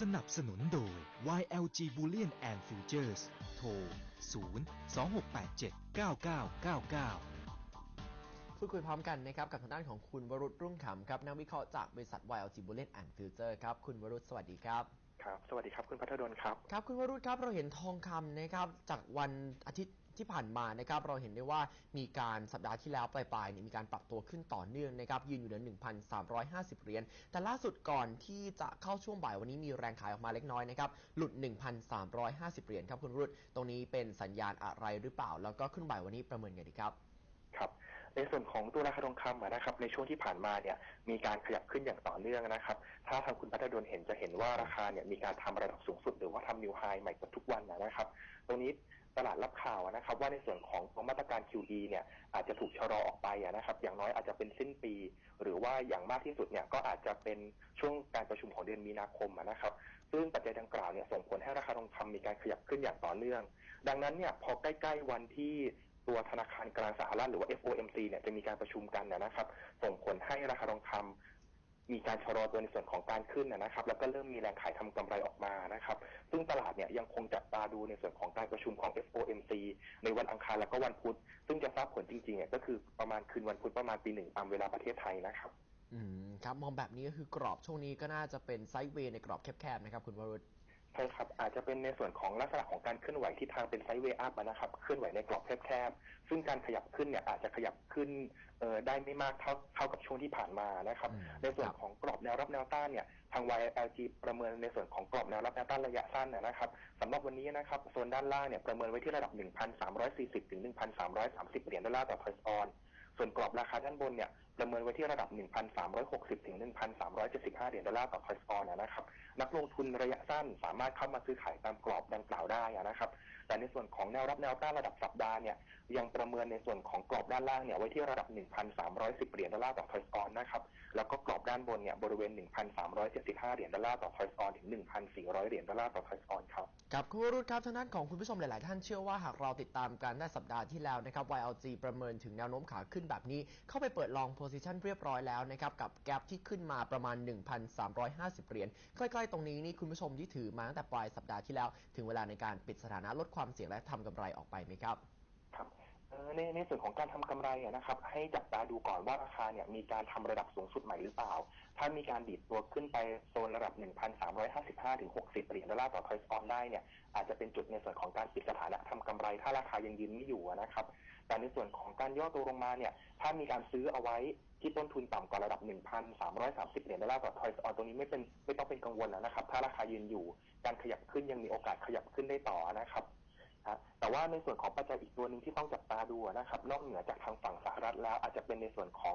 สนับสนุนโดย YLG Bullion and Futures โทร 0 2687 9999 พูดคุยพร้อมกันนะครับกับทางด้านของคุณวรุษรุ่งขำครับนักวิเคราะห์จากบริษัท YLG Bullion and Futures ครับ คุณวรุษสวัสดีครับ ครับสวัสดีครับคุณพัทรดลครับครับคุณวรุษครับเราเห็นทองคำนะครับจากวันอาทิตย์ที่ผ่านมานะครับเราเห็นได้ว่ามีการสัปดาห์ที่แล้วปลายๆเนี่ยมีการปรับตัวขึ้นต่อเนื่องนะครับยืนอยู่เหนือ1,350 เหรียญแต่ล่าสุดก่อนที่จะเข้าช่วงบ่ายวันนี้มีแรงขายออกมาเล็กน้อยนะครับหลุด 1,350 เหรียญครับคุณวรุษตรงนี้เป็นสัญญาณอะไรหรือเปล่า แล้วก็ขึ้นบ่ายวันนี้ประเมินไงดีครับ ในส่วนของตัวราคาทองคำนะครับในช่วงที่ผ่านมาเนี่ยมีการขยับขึ้นอย่างต่อเนื่องนะครับ ถ้าทางคุณพัทรดลเห็นจะเห็นว่าราคาเนี่ยมีการทำระดับสูงสุดหรือว่าทำนิวไฮใหม่กว่าทุกวันนะครับ ตรงนี้ตลาดรับข่าวนะครับว่าในส่วนของมาตรการ QE เนี่ยอาจจะถูกชะลอออกไปนะครับ อย่างน้อยอาจจะเป็นสิ้นปี หรือว่าอย่างมากที่สุดเนี่ยก็อาจจะเป็นช่วงการประชุมของเดือนมีนาคมนะครับ ซึ่งปัจจัยดังกล่าวเนี่ยส่งผลให้ราคาทองคำมีการขยับขึ้นอย่างต่อเนื่อง ดังนั้นเนี่ยพอใกล้ๆวันที่ ตัวธนาคารกลางสหรัฐหรือว่า FOMC เนี่ยจะมีการประชุมกันนะครับ ส่งผลให้ราคาทองคำมีการชะลอตัวในส่วนของการขึ้นนะครับ แล้วก็เริ่มมีแรงขายทำกำไรออกมานะครับ ซึ่งตลาดเนี่ยยังคงจับตาดูในส่วนของการประชุมของ FOMC ในวันอังคารแล้วก็วันพุธ ซึ่งจะทราบผลจริงๆเนี่ยก็คือประมาณคืนวันพุธประมาณตีหนึ่งตามเวลาประเทศไทยนะครับ อืมครับมองแบบนี้ก็คือกรอบช่วงนี้ก็น่าจะเป็นไซด์เวย์ในกรอบแคบๆนะครับคุณวรุษ ใช่ครับอาจจะเป็นในส่วนของลักษณะของการเคลื่อนไหวที่ทางเป็นไซด์เวย์อัพนะครับเคลื่อนไหวในกรอบแคบๆซึ่งการขยับขึ้นเนี่ยอาจจะขยับขึ้นเอ่อได้ไม่มากเท่าเท่ากับช่วงที่ผ่านมานะครับอืมในส่วนครับของกรอบแนวรับแนวต้านเนี่ยทาง YLG ประเมินในส่วนของกรอบแนวรับแนวต้านระยะสั้นนะครับสำหรับวันนี้นะครับโซนด้านล่างเนี่ยประเมินไว้ที่ระดับ 1,340ถึง1,330 เหรียญดอลลาร์ต่อทอยส์ออนส่วนกรอบราคาด้านบนเนี่ย ประเมินไว้ที่ระดับ 1,360 ถึง 1,375 เหรียญดอลลาร์ต่อทอยส์ออนนะครับ นักลงทุนระยะสั้นสามารถเข้ามาซื้อขายตามกรอบดังกล่าวได้นะครับ แต่ในส่วนของแนวรับแนวต้านระดับสัปดาห์เนี่ยยังประเมินในส่วนของกรอบด้านล่างเนี่ยไว้ที่ระดับ 1,310 เหรียญดอลลาร์ต่อทอยส์ออนนะครับ แล้วก็กรอบด้านบนเนี่ยบริเวณ 1,375 เหรียญดอลลาร์ต่อทอยส์ออนถึง 1,400 เหรียญดอลลาร์ต่อทอยส์ออนครับครับคุณวรุษครับทางด้านของคุณผู้ชมหลาย ๆ ท่านเชื่อว่าหากเราติดตามกันได้สัปดาห์ที่แล้วนะครับ YLG ประเมินถึงแนวโน้มขาขึ้นแบบนี้เข้าไปเปิดลองโพซิชันเรียบร้อยแล้วนะครับกับแกลบที่ขึ้นมาประมาณ 1,350 เหรียญใกล้ๆตรงนี้นี่คุณผู้ชมที่ถือมาตั้งแต่ปลายสัปดาห์ที่แล้ว ถึงเวลาในการปิดสถานะลดความเสี่ยงและทำกำไรออกไปไหมครับ ในในส่วนของการทำกำไรนะครับ ให้จับตาดูก่อนว่าราคาเนี่ยมีการทำระดับสูงสุดใหม่หรือเปล่า ถ้ามีการดีดตัวขึ้นไปโซนระดับ 1,355ถึง60เหรียญดอลลาร์ต่อทอยส์ออนได้เนี่ยอาจจะเป็นจุดในส่วนของการปิดสถานะทำกำไร ถ้าราคายังยืนไม่อยู่นะครับ แต่ในส่วนของการย่อตัวลงมาเนี่ยถ้ามีการซื้อเอาไว้ที่ต้นทุนต่ำกว่าระดับ 1,330 เหรียญดอลลาร์ต่อทอยส์ออนตรงนี้ไม่เป็นไม่ต้องเป็นกังวลนะครับ ถ้าราคายืนอยู่ การขยับขึ้นยังมีโอกาสขยับขึ้นได้ต่อนะครับ แต่ว่าในส่วนของปัจจัยอีกตัวหนึ่งที่ต้องจับตาดูนะครับนอกเหนือจากทางฝั่งสหรัฐแล้วอาจจะเป็นในส่วนของ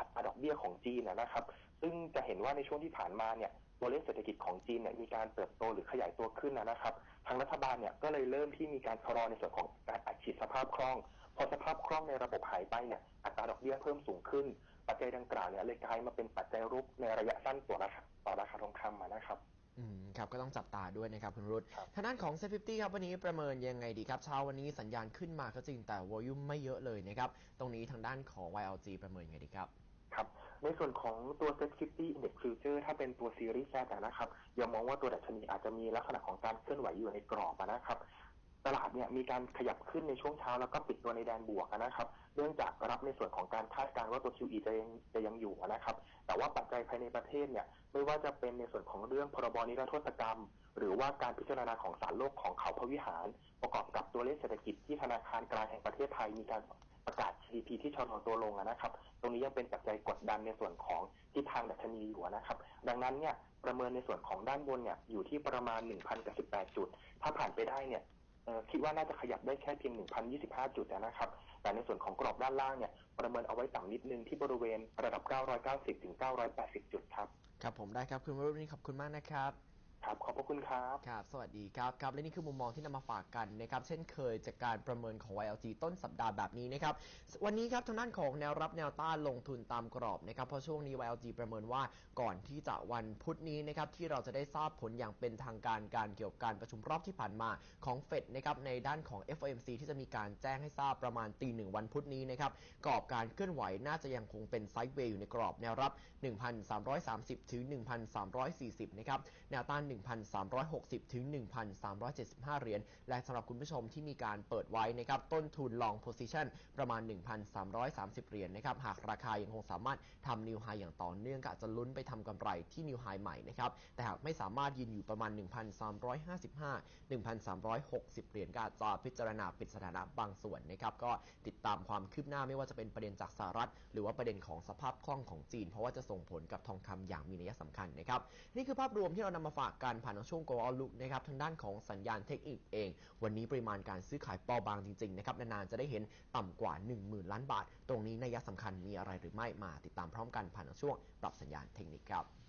อัตราดอกเบี้ยของจีนนะครับ ซึ่งจะเห็นว่าในช่วงที่ผ่านมาเนี่ยตัวเลขเศรษฐกิจของจีนเนี่ยมีการเติบโตหรือขยายตัวขึ้นนะครับ ทางรัฐบาลเนี่ยก็เลยเริ่มที่มีการชะลอในส่วนของการอัดฉีดสภาพคล่อง พอสภาพคล่องในระบบหายไปเนี่ยอัตราดอกเบี้ยเพิ่มสูงขึ้น ปัจจัยดังกล่าวเนี่ยเลยกลายมาเป็นปัจจัยรุกในระยะสั้นตัวราคาต่อราคาทองคำนะครับ อืมครับก็ต้องจับตาด้วยนะครับคุณวรุษครับทางด้านของเซฟฟิตี้ครับวันนี้ประเมินยังไงดีครับเช้าวันนี้สัญญาณขึ้นมาก็จริงแต่วอลุ่มไม่เยอะเลยนะครับตรงนี้ทางด้านของ YLG ประเมินยังไงดีครับครับในส่วนของตัว Set 50 Index Future ถ้าเป็นตัวซีรีส์แรกนะครับยังมองว่าตัวดัชนีอาจจะมีลักษณะของการเคลื่อนไหวอยู่ในกรอบอะนะครับ ตลาดเนี่ยมีการขยับขึ้นในช่วงเช้าแล้วก็ปิดตัวในแดนบวกนะครับ เนื่องจากรับในส่วนของการคาดการณ์ว่าตัว QE จะยังจะยังอยู่นะครับ แต่ว่าปัจจัยภายในประเทศเนี่ยไม่ว่าจะเป็นในส่วนของเรื่องพรบนิรโทษกรรม หรือว่าการพิจารณาของศาลโลกของเขาพระวิหาร ประกอบกับตัวเลขเศรษฐกิจที่ธนาคารกลางแห่งประเทศไทยมีการประกาศ GDP ที่ชะลอตัวลงนะครับ ตรงนี้ยังเป็นปัจจัยกดดันในส่วนของทิศทางดัชนีอยู่นะครับ ดังนั้นเนี่ยประเมินในส่วนของด้านบนเนี่ยอยู่ที่ประมาณ 1,018 จุด ถ้าผ่านไปได้เนี่ย คิดว่าน่าจะขยับได้แค่เพียง 1,025 จุดนะครับ แต่ในส่วนของกรอบด้านล่างเนี่ยประเมินเอาไว้ต่ำนิดนึงที่บริเวณระดับ 990 ถึง 980 จุดครับ ครับผมได้ครับ คุณวรุณนี่ขอบคุณมากนะครับ ครับขอบพระคุณครับครับ สวัสดีครับครับและนี่คือมุมมองที่นำมาฝากกันนะครับเช่นเคยจากการประเมินของ YLG ต้นสัปดาห์แบบนี้นะครับวันนี้ครับทางด้านของแนวรับแนวต้านลงทุนตามกรอบนะครับเพราะช่วงนี้ YLG ประเมินว่าก่อนที่จะวันพุธนี้นะครับที่เราจะได้ทราบผลอย่างเป็นทางการการเกี่ยวกับการประชุมรอบที่ผ่านมาของเฟดนะครับในด้านของ FOMC ที่จะมีการแจ้งให้ทราบประมาณตีหนึ่งวันพุธนี้นะครับกรอบการเคลื่อนไหวน่าจะยังคงเป็นไซด์เวย์อยู่ในกรอบแนวรับ 1,330ถึง1,340นะครับแนวต้าน1,360 ถึง 1,375 เหรียญ และสำหรับคุณผู้ชมที่มีการเปิดไว้นะครับต้นทุน long position ประมาณ 1,330 เหรียญนะครับหากราคายังคงสามารถทำนิวไฮอย่างต่อเนื่องก็จะลุ้นไปทำกำไรที่นิวไฮใหม่นะครับแต่หากไม่สามารถยืนอยู่ประมาณ 1,355 1,360 เหรียญก็จจะพิจารณาปิดสถานะบางส่วนนะครับก็ติดตามความคืบหน้าไม่ว่าจะเป็นประเด็นจากสหรัฐ หรือว่าประเด็นของสภาพคล่องของจีน เพราะว่าจะส่งผลกับทองคำอย่างมีนัยสำคัญนะครับนี่คือภาพรวมที่เรานำมาฝากกันผ่านทางช่วง Go Outlook นะครับทางด้านของสัญญาณเทคนิคเอง วันนี้ปริมาณการซื้อขายเบาบางจริงๆนะครับนานๆจะได้เห็นต่ำกว่า 10,000 ล้านบาท ตรงนี้นัยสำคัญมีอะไรหรือไม่มาติดตามพร้อมกันผ่านทางช่วงปรับสัญญาณเทคนิคครับ